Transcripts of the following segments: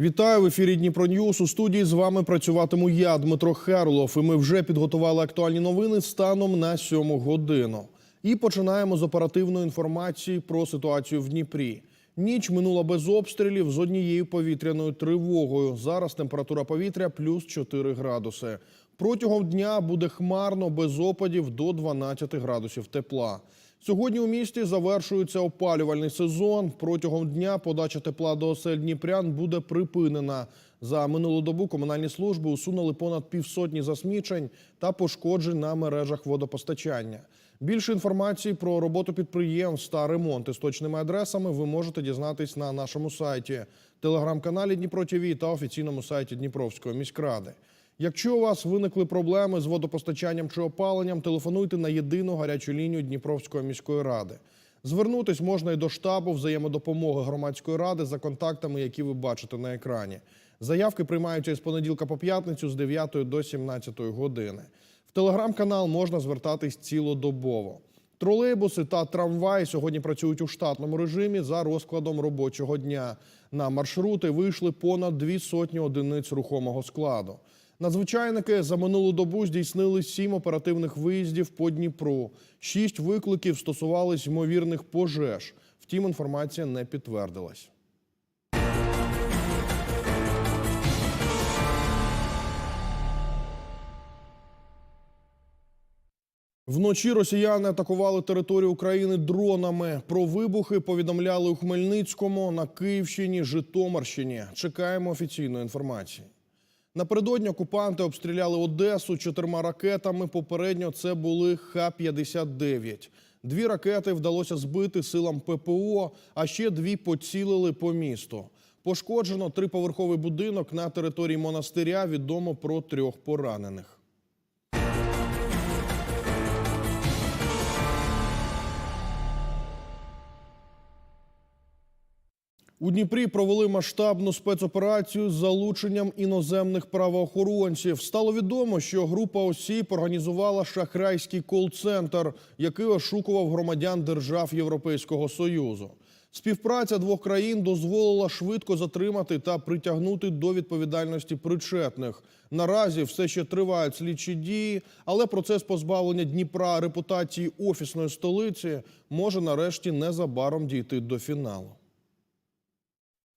Вітаю в ефірі Дніпро Ньюс. У студії з вами працюватиму я, Дмитро Херлов. І ми вже підготували актуальні новини станом на сьому годину. І починаємо з оперативної інформації про ситуацію в Дніпрі. Ніч минула без обстрілів з однією повітряною тривогою. Зараз температура повітря плюс 4 градуси. Протягом дня буде хмарно без опадів до 12 градусів тепла. Сьогодні у місті завершується опалювальний сезон. Протягом дня подача тепла до осель Дніпрян буде припинена. За минулу добу комунальні служби усунули понад півсотні засмічень та пошкоджень на мережах водопостачання. Більше інформації про роботу підприємств та ремонти з точними адресами ви можете дізнатись на нашому сайті, телеграм-каналі Дніпро ТВ та офіційному сайті Дніпровської міськради. Якщо у вас виникли проблеми з водопостачанням чи опаленням, телефонуйте на єдину гарячу лінію Дніпровської міської ради. Звернутись можна і до штабу взаємодопомоги громадської ради за контактами, які ви бачите на екрані. Заявки приймаються із понеділка по п'ятницю з 9 до 17 години. В телеграм-канал можна звертатись цілодобово. Тролейбуси та трамваї сьогодні працюють у штатному режимі за розкладом робочого дня. На маршрути вийшли понад дві сотні одиниць рухомого складу. Надзвичайники за минулу добу здійснили сім оперативних виїздів по Дніпру. Шість викликів стосувались ймовірних пожеж. Втім, інформація не підтвердилась. Вночі росіяни атакували територію України дронами. Про вибухи повідомляли у Хмельницькому, на Київщині, Житомирщині. Чекаємо офіційної інформації. Напередодні окупанти обстріляли Одесу чотирма ракетами. Попередньо це були Х-59. Дві ракети вдалося збити силам ППО, а ще дві поцілили по місту. Пошкоджено триповерховий будинок на території монастиря. Відомо про трьох поранених. У Дніпрі провели масштабну спецоперацію з залученням іноземних правоохоронців. Стало відомо, що група осіб організувала шахрайський кол-центр, який ошукував громадян держав Європейського союзу. Співпраця двох країн дозволила швидко затримати та притягнути до відповідальності причетних. Наразі все ще тривають слідчі дії, але процес позбавлення Дніпра репутації офісної столиці може нарешті незабаром дійти до фіналу.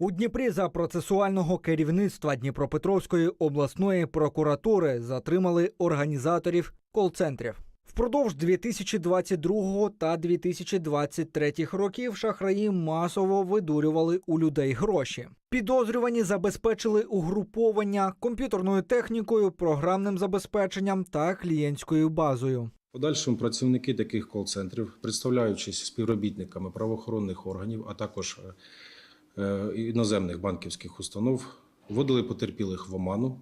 У Дніпрі за процесуального керівництва Дніпропетровської обласної прокуратури затримали організаторів кол-центрів. Впродовж 2022 та 2023 років шахраї масово видурювали у людей гроші. Підозрювані забезпечили угруповання комп'ютерною технікою, програмним забезпеченням та клієнтською базою. Подальшим працівники таких кол-центрів, представляючись співробітниками правоохоронних органів, а також е, іноземних банківських установ, вводили потерпілих в оману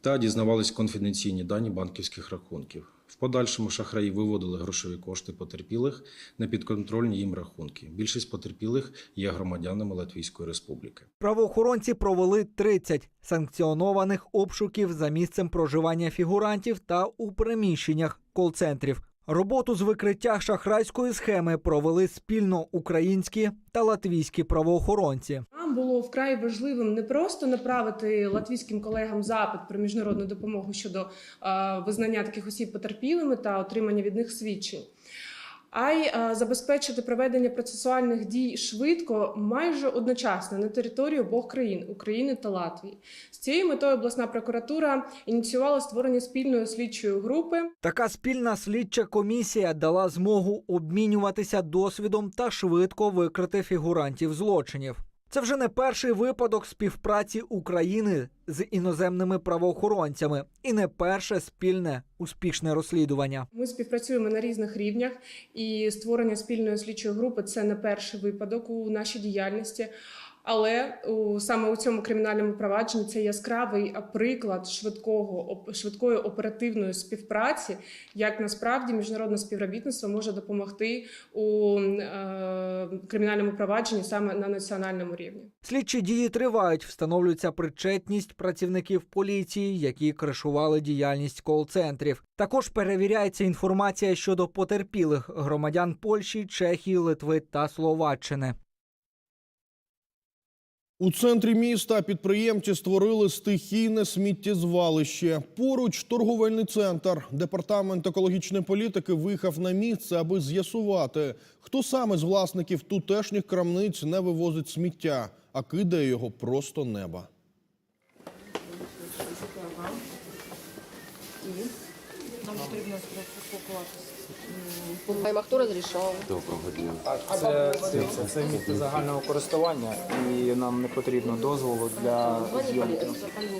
та дізнавались конфіденційні дані банківських рахунків. В подальшому шахраї виводили грошові кошти потерпілих на підконтрольні їм рахунки. Більшість потерпілих є громадянами Латвійської Республіки. Правоохоронці провели 30 санкціонованих обшуків за місцем проживання фігурантів та у приміщеннях кол-центрів. Роботу з викриття шахрайської схеми провели спільно українські та латвійські правоохоронці. Нам було вкрай важливим не просто направити латвійським колегам запит про міжнародну допомогу щодо е, визнання таких осіб потерпілими та отримання від них свідчень. А й е, забезпечити проведення процесуальних дій швидко, майже одночасно на території обох країн України та Латвії. З цією метою обласна прокуратура ініціювала створення спільної слідчої групи. Така спільна слідча комісія дала змогу обмінюватися досвідом та швидко викрити фігурантів злочинів. Це вже не перший випадок співпраці України з іноземними правоохоронцями і не перше спільне успішне розслідування. Ми співпрацюємо на різних рівнях, і створення спільної слідчої групи це не перший випадок у нашій діяльності. Але саме у цьому кримінальному провадженні це яскравий приклад швидкого швидкої оперативної співпраці, як насправді міжнародне співробітництво може допомогти у е, кримінальному провадженні саме на національному рівні. Слідчі дії тривають, встановлюється причетність працівників поліції, які кришували діяльність кол-центрів. Також перевіряється інформація щодо потерпілих громадян Польщі, Чехії, Литви та Словаччини. У центрі міста підприємці створили стихійне сміттєзвалище. Поруч торговельний центр. Департамент екологічної політики виїхав на місце, аби з'ясувати, хто саме з власників тутешніх крамниць не вивозить сміття, а кидає його просто неба. А хто розрішав? Доброго дня. Це, це, це місце загального користування і нам не потрібно дозволу для зйомки.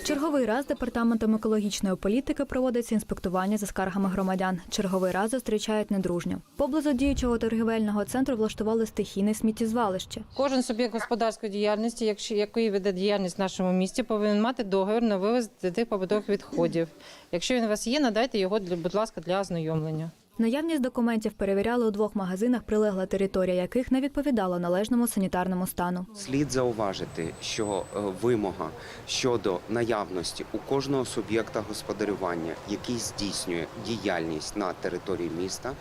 Черговий раз департаментом екологічної політики проводиться інспектування за скаргами громадян. Черговий раз зустрічають недружньо. Поблизу діючого торгівельного центру влаштували стихійне сміттєзвалище. Кожен суб'єкт господарської діяльності, якщо який веде діяльність в нашому місті, повинен мати договір на вивез тих побутових відходів. Якщо він у вас є, надайте його для, будь ласка, для ознайомлення. Наявність документів перевіряли у двох магазинах, прилегла територія яких не відповідала належному санітарному стану. Слід зауважити, що е, вимога щодо наявності у кожного суб'єкта господарювання, який здійснює діяльність на території міста,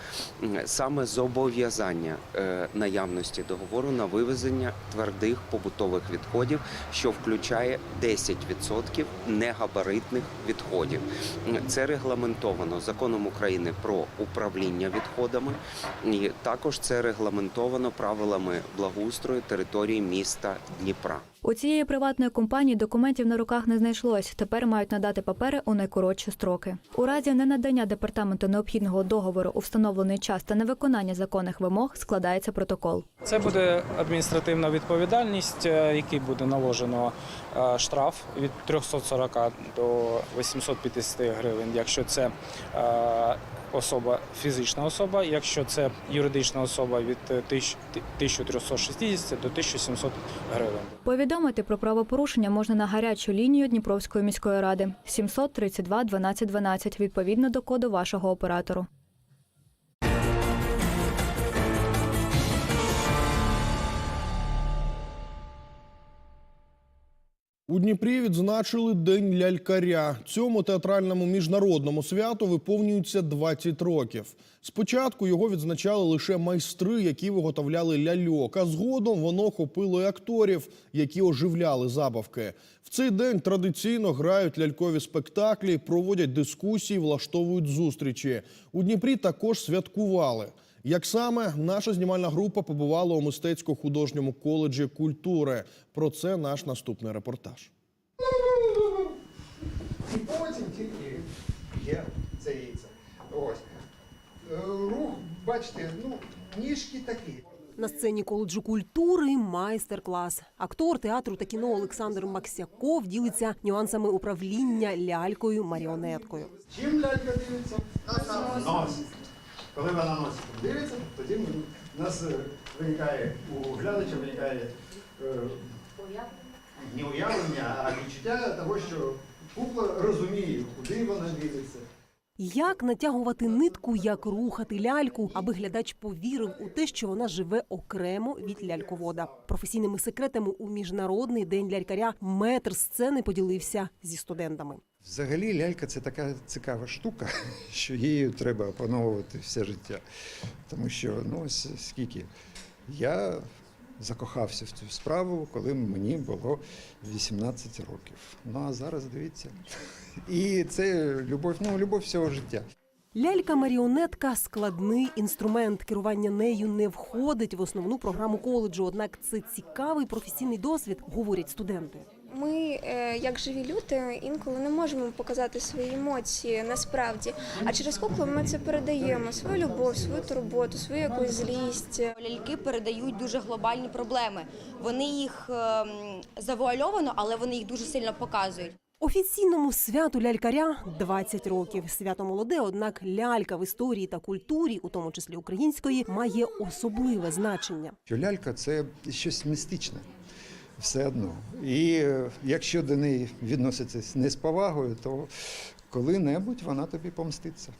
саме зобов'язання е, наявності договору на вивезення твердих побутових відходів, що включає 10% негабаритних відходів. Це регламентовано законом України про управління відходами, і також це регламентовано правилами благоустрою території міста Дніпра. У цієї приватної компанії документів на руках не знайшлось. Тепер мають надати папери у найкоротші строки. У разі ненадання департаменту необхідного договору у встановлений час та невиконання законних вимог складається протокол. Це буде адміністративна відповідальність, е, який буде наложено е, штраф від 340 до 850 гривень, якщо це е, особа фізична особа, якщо це юридична особа від е, 1000 1360 до 1700 гривень. Повідомити про правопорушення можна на гарячу лінію Дніпровської міської ради 732 12 12 відповідно до коду вашого оператору. У Дніпрі відзначили День лялькаря. Цьому театральному міжнародному святу виповнюється 20 років. Спочатку його відзначали лише майстри, які виготовляли ляльок, а згодом воно охопило і акторів, які оживляли забавки. В цей день традиційно грають лялькові спектаклі, проводять дискусії, влаштовують зустрічі. У Дніпрі також святкували. Як саме наша знімальна група побувала у мистецько-художньому коледжі культури. Про це наш наступний репортаж. І потім тільки є це яйце. Ось. Е, Рух, бачите, ну, ніжки такі. На сцені коледжу культури майстер-клас. Актор театру та кіно Олександр Максяков ділиться нюансами управління лялькою маріонеткою. Чим лялька дивиться? Нос. Коли вона носить дивиться, тоді у нас е, виникає, у глядача виникає е, не уявлення, а відчуття того, що кукла розуміє, куди вона дивиться. Як натягувати нитку, як рухати ляльку, аби глядач повірив у те, що вона живе окремо від ляльковода. Професійними секретами у міжнародний день лялькаря метр сцени поділився зі студентами. Взагалі лялька це така цікава штука, що її треба опановувати все життя. Тому що ну скільки я закохався в цю справу, коли мені було 18 років. Ну а зараз дивіться. І це любов, ну любов всього життя. Лялька-маріонетка складний інструмент. Керування нею не входить в основну програму коледжу. Однак це цікавий професійний досвід, говорять студенти. Ми, е, як живі люди, інколи не можемо показати свої емоції насправді. А через куклу ми це передаємо свою любов, свою турботу, свою якусь злість. Ляльки передають дуже глобальні проблеми. Вони їх ем, завуальовано, але вони їх дуже сильно показують. Офіційному святу лялькаря 20 років. Свято молоде, однак лялька в історії та культурі, у тому числі української, має особливе значення. Що лялька це щось містичне. Все одно. І е, якщо до неї відноситись не з повагою, то коли-небудь вона тобі помститься.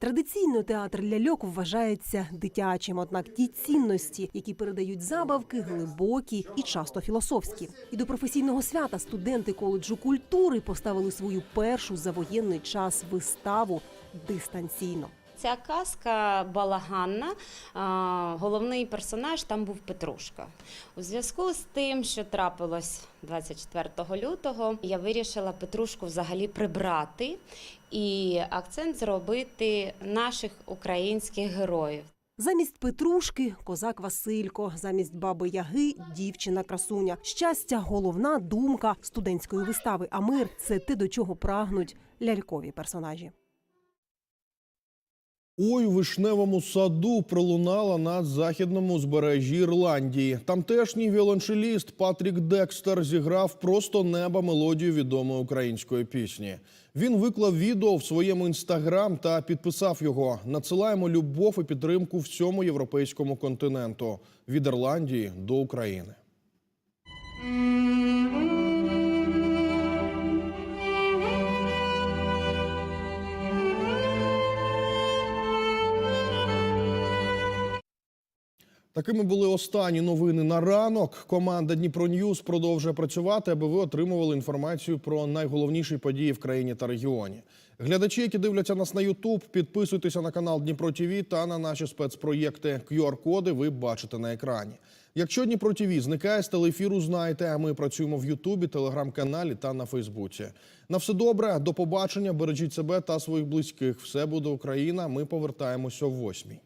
Традиційно театр ляльок вважається дитячим, однак ті цінності, які передають забавки, глибокі і часто філософські. І до професійного свята студенти коледжу культури поставили свою першу за воєнний час виставу дистанційно. Ця казка балаганна. Головний персонаж там був Петрушка. У зв'язку з тим, що трапилось 24 лютого, я вирішила Петрушку взагалі прибрати і акцент зробити наших українських героїв. Замість Петрушки козак Василько, замість баби Яги дівчина красуня. Щастя, головна думка студентської вистави. А мир це те, до чого прагнуть лялькові персонажі. Ой, у вишневому саду пролунала на західному узбережжі Ірландії. Тамтешній віолончеліст Патрік Декстер зіграв просто неба мелодію відомої української пісні. Він виклав відео в своєму інстаграм та підписав його. Надсилаємо любов і підтримку всьому європейському континенту від Ірландії до України. Такими були останні новини на ранок. Команда Дніпро Ньюз продовжує працювати, аби ви отримували інформацію про найголовніші події в країні та регіоні. Глядачі, які дивляться нас на Ютуб, підписуйтеся на канал Дніпро ТВ та на наші спецпроєкти. QR-коди ви бачите на екрані. Якщо Дніпро ТВ зникає з телеефіру, знайте, а ми працюємо в Ютубі, телеграм-каналі та на Фейсбуці. На все добре, до побачення, бережіть себе та своїх близьких. Все буде Україна. Ми повертаємося о восьмій.